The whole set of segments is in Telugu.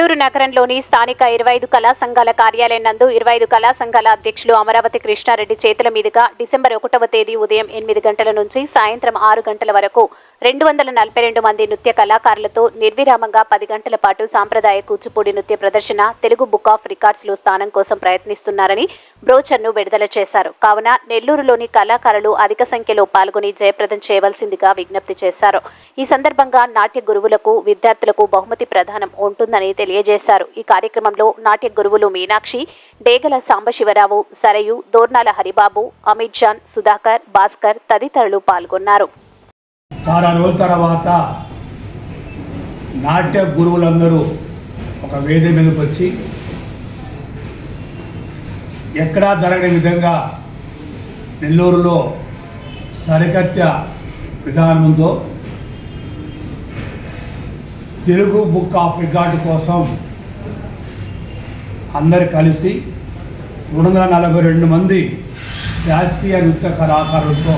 నెల్లూరు నగరంలోని స్థానిక ఇరవై ఐదు కళా సంఘాల కార్యాలయం నందు ఇరవై ఐదు కళా సంఘాల అధ్యక్షులు అమరావతి కృష్ణారెడ్డి చేతుల మీదుగా డిసెంబర్ ఒకటవ తేదీ ఉదయం ఎనిమిది గంటల నుంచి సాయంత్రం ఆరు గంటల వరకు రెండు వందల నలభై రెండు మంది నృత్య కళాకారులతో నిర్విరామంగా పది గంటల పాటు సాంప్రదాయ కూచిపూడి నృత్య ప్రదర్శన తెలుగు బుక్ ఆఫ్ రికార్డ్స్లో స్థానం కోసం ప్రయత్నిస్తున్నారని బ్రోచర్ను విడుదల చేశారు. కావున నెల్లూరులోని కళాకారులు అధిక సంఖ్యలో పాల్గొని జయప్రదం చేయవలసిందిగా విజ్ఞప్తి చేశారు. ఈ సందర్భంగా నాట్య గురువులకు విద్యార్థులకు బహుమతి ప్రదానం ఉంటుందని తెలియజేశారు. ఈ కార్యక్రమంలో నాట్య గురువులు మీనాక్షి డేగల సాంబశివరావు సరయు దోర్నాల హరిబాబు అమిత్ జాన్ సుధాకర్ భాస్కర్ తదితరులు పాల్గొన్నారు. చాలా రోజుల తర్వాత నాట్య గురువులందరూ ఒక వేదిక మీదకి వచ్చి ఎక్కడా జరగని విధంగా నెల్లూరులో సరికత్య విధానంతో తెలుగు బుక్ ఆఫ్ రికార్డు కోసం అందరు కలిసి రెండు వందల నలభై రెండు మంది శాస్త్రీయ నృత్య కళాకారులతో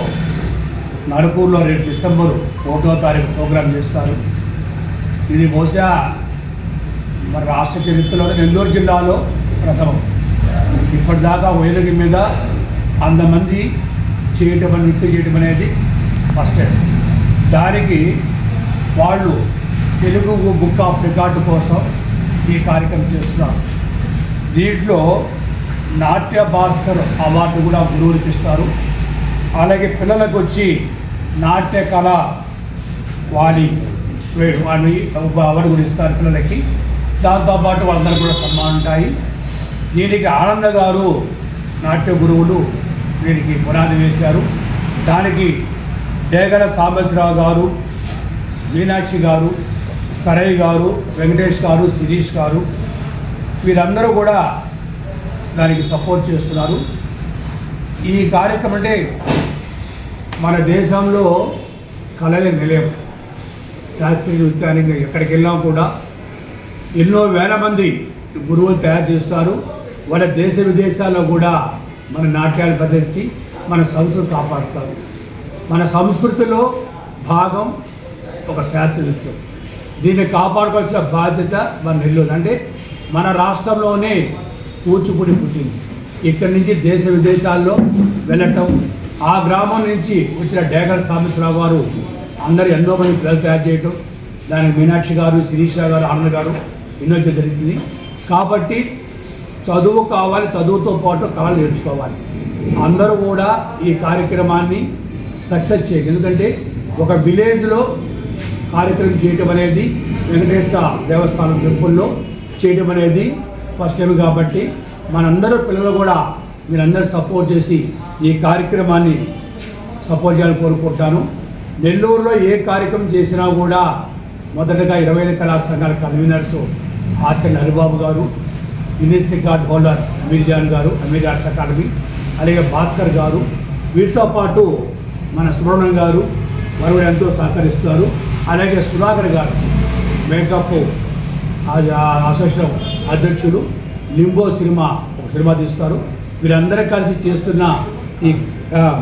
నడుపూర్లో రేపు డిసెంబరు ఒకటో తారీఖు ప్రోగ్రాం చేస్తారు. ఇది బహుశా మన రాష్ట్ర చరిత్రలో నెల్లూరు జిల్లాలో ప్రథమం. ఇప్పటిదాకా వేదిక మీద అంతమంది చేయటం నృత్యం చేయటం అనేది ఫస్ట్ దానికి వాళ్ళు తెలుగు బుక్ ఆఫ్ రికార్డు కోసం ఈ కార్యక్రమం చేస్తున్నారు దీంట్లో నాట్య భాస్కర్ అవార్డు కూడా గురువులకు ఇస్తారు అలాగే పిల్లలకు వచ్చి నాట్య కళ వారి వారి అవార్డు కూడా ఇస్తారు పిల్లలకి. దాంతోపాటు వాళ్ళందరూ కూడా సన్మానం ఉంటాయి. దీనికి ఆనంద గారు నాట్య గురువులు దీనికి పునాది వేశారు. దానికి డేగల సాంబశివరావు గారు మీనాక్షి గారు సరయ్ గారు వెంకటేష్ గారు శిరీష్ గారు వీరందరూ కూడా దానికి సపోర్ట్ చేస్తున్నారు. ఈ కార్యక్రమం అంటే మన దేశంలో కళలు నిలయం. శాస్త్రీయ నృత్యానికి ఎక్కడికి వెళ్ళినా కూడా ఎన్నో వేల మంది గురువులు తయారు చేస్తారు. వాళ్ళ దేశ విదేశాల్లో కూడా మన నాట్యాలు ప్రదర్శించి మన సంస్కృతి కాపాడుతారు. మన సంస్కృతిలో భాగం ఒక శాస్త్రీయ నృత్యం. దీన్ని కాపాడుకోవాల్సిన బాధ్యత మన నెల్లూరు. అంటే మన రాష్ట్రంలోనే కూచిపూడి పుట్టింది. ఇక్కడి నుంచి దేశ విదేశాల్లో వెళ్ళటం ఆ గ్రామం నుంచి వచ్చిన డేగల సాంబశ్వరరావు గారు అందరు ఎన్నో మంది పిల్లలు తయారు చేయటం దానికి మీనాక్షి గారు శిరీష గారు ఆనంద్ గారు ఎన్నో జరిగింది. జరుగుతుంది కాబట్టి చదువు కావాలి చదువుతో పాటు కళలు నేర్చుకోవాలి. అందరూ కూడా ఈ కార్యక్రమాన్ని సక్సెస్ చేయాలి ఎందుకంటే ఒక విలేజ్లో కార్యక్రమం చేయటం అనేది వెంకటేశ్వర దేవస్థానం టెంపుల్లో చేయటం అనేది ఫస్ట్ టైం కాబట్టి మనందరూ పిల్లలు కూడా మీరందరూ సపోర్ట్ చేసి ఈ కార్యక్రమాన్ని సపోర్ట్ చేయాలని కోరుకుంటాను. నెల్లూరులో ఏ కార్యక్రమం చేసినా కూడా మొదటగా ఇరవై ఐదు కళా సంఘాల కన్వీనర్స్ ఆశన్ హరిబాబు గారు Guinness record holder Ameer John గారు అమీర్ ఆర్ట్స్ అకాడమీ అలాగే భాస్కర్ గారు. వీటితో పాటు మన సుబ్రహ్మణ్యం గారు వారు కూడా ఎంతో సహకరిస్తారు అలాగే సుధాకర్ గారు మేకప్ అసోసియేషన్ అధ్యక్షులు లింబో సినిమా ఒక సినిమా తీస్తారు. వీళ్ళందరూ కలిసి చేస్తున్న ఈ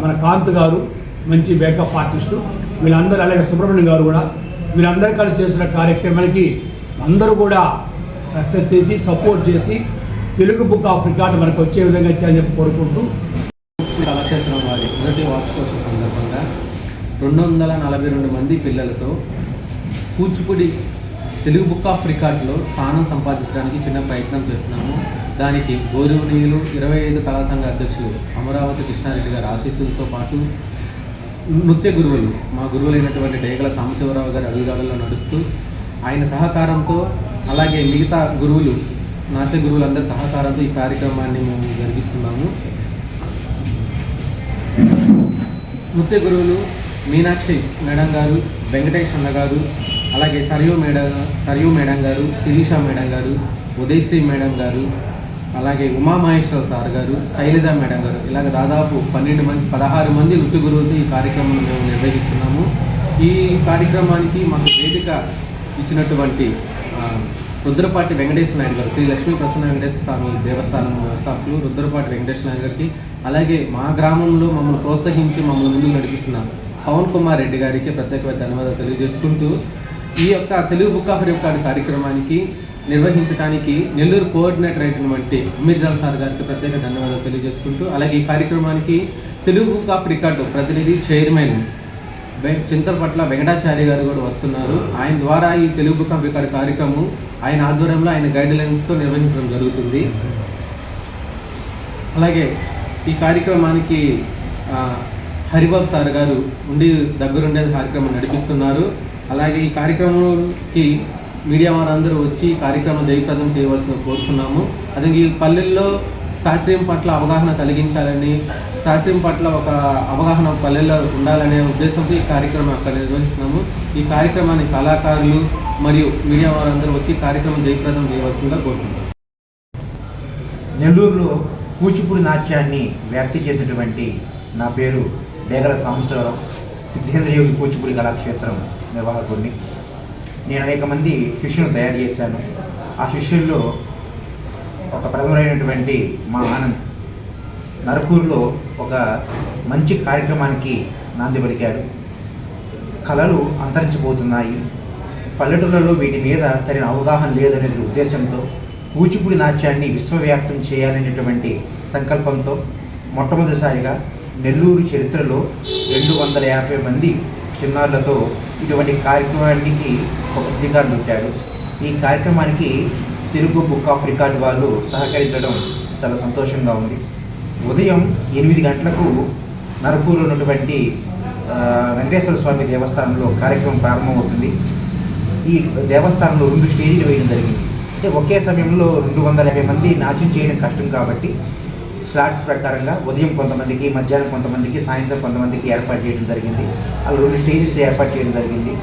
మన కాంత్ గారు మంచి మేకప్ ఆర్టిస్టు. వీళ్ళందరూ అలాగే సుబ్రహ్మణ్యం గారు కూడా. వీళ్ళందరూ కలిసి చేస్తున్న కార్యక్రమానికి అందరూ కూడా సక్సెస్ చేసి సపోర్ట్ చేసి తెలుగు బుక్ ఆఫ్ రికార్డు మనకు వచ్చే విధంగా ఇచ్చారని చెప్పి కోరుకుంటూ. కళాక్షేత్రం వారి మొదటి వార్షికోత్సవ సందర్భంగా రెండు వందల నలభై రెండు మంది పిల్లలతో కూచిపూడి తెలుగు బుక్ ఆఫ్ రికార్డులో స్థానం సంపాదించడానికి చిన్న ప్రయత్నం చేస్తున్నాము. దానికి గౌరవనీయులు ఇరవై ఐదు కళాసంఘ అధ్యక్షులు అమరావతి కృష్ణారెడ్డి గారి ఆశీస్సులతో పాటు నృత్య గురువులు మా గురువులైనటువంటి డేగల సాంబశివరావు గారి అడుగుదాడుల్లో నడుస్తూ ఆయన సహకారంతో అలాగే మిగతా గురువులు నాట్య గురువులందరి సహకారంతో ఈ కార్యక్రమాన్ని మేము జరిగిస్తున్నాము. నృత్య గురువులు మీనాక్షి మేడం గారు వెంకటేష్ అన్న గారు అలాగే సరియు మేడం సరియు మేడం గారు శిరీష మేడం గారు ఉదయశ్రీ మేడం గారు అలాగే ఉమామహేశ్వర సార్ గారు శైలజ మేడం గారు. ఇలాగ దాదాపు పన్నెండు మంది పదహారు మంది నృత్య గురువులతో ఈ కార్యక్రమం మేము నిర్వహిస్తున్నాము. ఈ కార్యక్రమానికి మాకు వేదిక ఇచ్చినటువంటి రుద్రపాటి వెంకటేశ్వర నాయుడు గారు శ్రీ లక్ష్మీ ప్రసన్న వెంకటేశ్వర స్వామి దేవస్థానం వ్యవస్థాపకులు రుద్రపాటి వెంకటేశ్వర నాయుడు గారికి అలాగే మా గ్రామంలో మమ్మల్ని ప్రోత్సహించి మమ్మల్ని ముందుకు నడిపిస్తున్నారు. పవన్ కుమార్ రెడ్డి గారికి ప్రత్యేకమైన ధన్యవాదాలు తెలియజేసుకుంటూ ఈ యొక్క తెలుగు బుక్ ఆఫ్ రికార్డ్ కార్యక్రమానికి నిర్వహించడానికి నెల్లూరు కోఆర్డినేటర్ అయినటువంటి అమీర్జాల్ సార్ గారికి ప్రత్యేక ధన్యవాదాలు తెలియజేసుకుంటూ అలాగే ఈ కార్యక్రమానికి తెలుగు బుక్ ఆఫ్ రికార్డు ప్రతినిధి చైర్మన్ వె- చింతలపట్ల వెంకటాచార్య గారు కూడా వస్తున్నారు. ఆయన ద్వారా ఈ తెలుగు బుక్ ఆఫ్ రికార్డ్ కార్యక్రమం ఆయన ఆధ్వర్యంలో ఆయన గైడ్ లైన్స్తో నిర్వహించడం జరుగుతుంది. అలాగే ఈ కార్యక్రమానికి హరిబాబు సార్ గారు ఉండి దగ్గరుండే కార్యక్రమం నడిపిస్తున్నారు. అలాగే ఈ కార్యక్రమంకి మీడియా వారందరూ వచ్చి కార్యక్రమం జయప్రదం చేయవలసిన కోరుతున్నాము. అదే ఈ పల్లెల్లో శాస్త్రీయం పట్ల అవగాహన కలిగించాలని శాస్త్రీయం పట్ల ఒక అవగాహన పల్లెల్లో ఉండాలనే ఉద్దేశంతో ఈ కార్యక్రమం అక్కడ నిర్వహిస్తున్నాము. ఈ కార్యక్రమాన్ని కళాకారులు మరియు మీడియా వారందరూ వచ్చి కార్యక్రమం జయప్రదం చేయవలసిందిగా కోరుతున్నాము నెల్లూరులో కూచిపూడి నాట్యాన్ని వ్యాప్తి చేసినటువంటి నా పేరు డేగల సాంబశివరావు సిద్ధేంద్ర యోగి కూచిపూడి కళాక్షేత్రం నిర్వాహకుడిని. నేను అనేక మంది శిష్యులను తయారు చేశాను. ఆ శిష్యుల్లో ఒక ప్రథముడైనటువంటి మా ఆనంద్ నరకూరులో ఒక మంచి కార్యక్రమానికి నాంది పలికాడు. కళలు అంతరించిపోతున్నాయి. పల్లెటూళ్ళలో వీటి మీద సరైన అవగాహన లేదనే ఉద్దేశంతో కూచిపూడి నాట్యాన్ని విశ్వవ్యాప్తం చేయాలనేటువంటి సంకల్పంతో మొట్టమొదటిసారిగా నెల్లూరు చరిత్రలో రెండు వందల యాభై మంది చిన్నారులతో ఇటువంటి కార్యక్రమానికి ఒక శ్రీకారం చుట్టాడు. ఈ కార్యక్రమానికి తెలుగు బుక్ ఆఫ్ రికార్డ్ వాళ్ళు సహకరించడం చాలా సంతోషంగా ఉంది. ఉదయం ఎనిమిది గంటలకు నరపూర్లో ఉన్నటువంటి వెంకటేశ్వర స్వామి దేవస్థానంలో కార్యక్రమం ప్రారంభమవుతుంది. ఈ దేవస్థానంలో రెండు స్టేజీలు వేయడం జరిగింది. అంటే ఒకే సమయంలో రెండు వందల యాభై మంది నాట్యం చేయడం కష్టం కాబట్టి స్లాట్స్ ప్రకారంగా ఉదయం కొంతమందికి మధ్యాహ్నం కొంతమందికి సాయంత్రం కొంతమందికి ఏర్పాటు చేయడం జరిగింది. అలా రెండు స్టేజెస్ ఏర్పాటు చేయడం జరిగింది.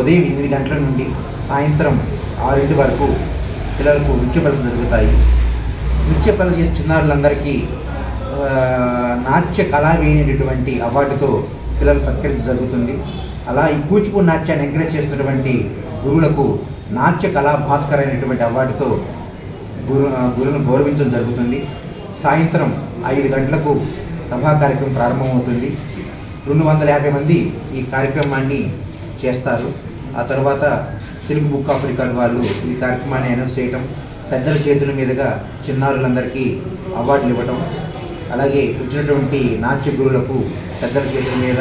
ఉదయం ఎనిమిది గంటల నుండి సాయంత్రం ఆరింటి వరకు పిల్లలకు నృత్య ప్రదర్శన జరుగుతాయి. నృత్య ప్రదర్శన చిన్నారులందరికీ నాట్య కళా అనేటువంటి అవార్డుతో పిల్లలు సత్కరించడం జరుగుతుంది. అలా ఈ కూచిపూడి నాట్యాన్ని ఎంకరేజ్ చేస్తున్నటువంటి గురువులకు నాట్య కళా భాస్కర్ అనేటువంటి అవార్డుతో గురు గురువును గౌరవించడం జరుగుతుంది. సాయంత్రం ఐదు గంటలకు సభా కార్యక్రమం ప్రారంభమవుతుంది. రెండు వందల యాభై మంది ఈ కార్యక్రమాన్ని చేస్తారు. ఆ తర్వాత తెలుగు బుక్ ఆఫ్ రికార్డ్ వాళ్ళు ఈ కార్యక్రమాన్ని అనౌన్స్ చేయటం పెద్దల చేతుల మీదుగా చిన్నారులందరికీ అవార్డులు ఇవ్వటం అలాగే వచ్చినటువంటి నాట్య గురువులకు పెద్దల చేతుల మీద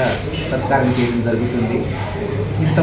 సత్కారం చేయడం జరుగుతుంది. ఇంత